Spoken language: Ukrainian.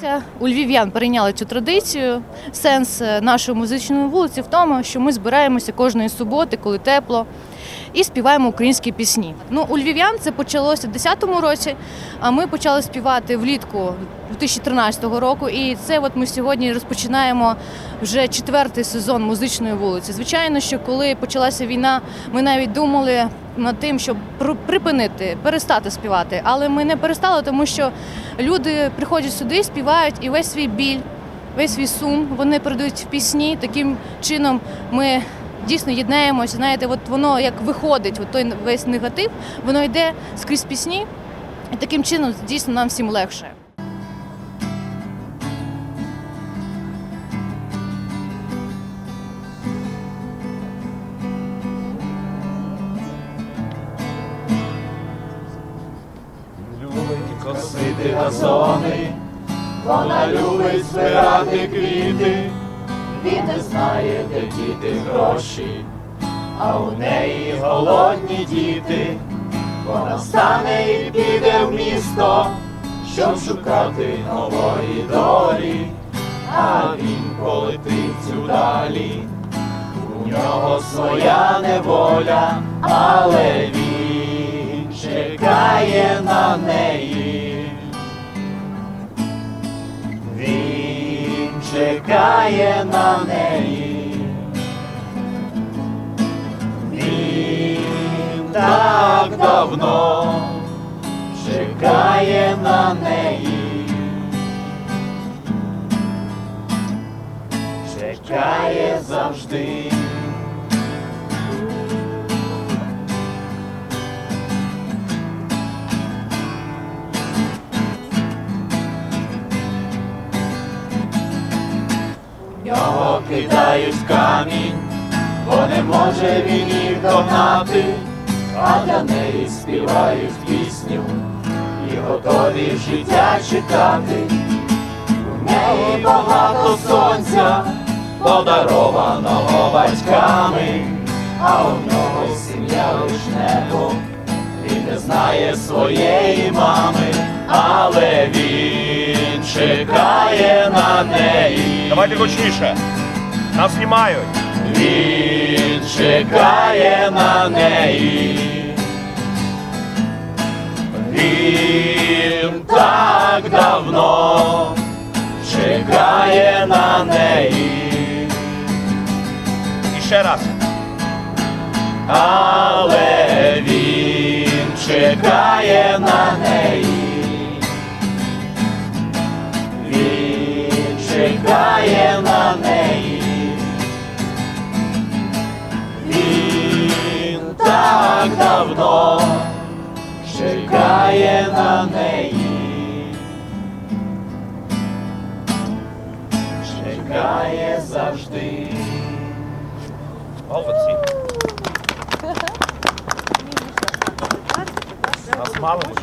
збираємося. У львів'ян перейняли цю традицію. Сенс е, нашої музичної вулиці в тому, що ми збираємося кожної суботи, коли тепло, і співаємо українські пісні. Ну, у львів'ян це почалося в 2010 році, а ми почали співати влітку 2013 року. І це от ми сьогодні розпочинаємо вже четвертий сезон музичної вулиці. Звичайно, що коли почалася війна, ми навіть думали над тим, щоб пр- припинити, перестати співати. Але ми не перестали, тому що люди приходять сюди, співають і весь свій біль, весь свій сум вони передають в пісні. Таким чином ми дійсно єднаємося. Знаєте, от воно як виходить, от той весь негатив, воно йде скрізь пісні, і таким чином дійсно нам всім легше. Любить косити газони, вона любить збирати квіти, він не знає, де діти гроші, а у неї голодні діти, вона встане і піде в місто, щоб шукати нової долі, а він полетить сюдалі. У нього своя неволя, але він чекає на неї. Чекає на неї. Він так давно чекає на неї. Чекає завжди. Кидають камінь, бо не може він їх догнати, а для неї співають пісню і готові життя чекати. У неї багато сонця, подарованого батьками, а у нього сім'я лиш небо. Він не знає своєї мами, але він чекає на неї. Давайте гучніше. Нас знімають. Він чекає на неї. Він так давно чекає на неї. І ще раз. Але він чекає на неї. Чекає завжди. Молодці. Нас мало, щоб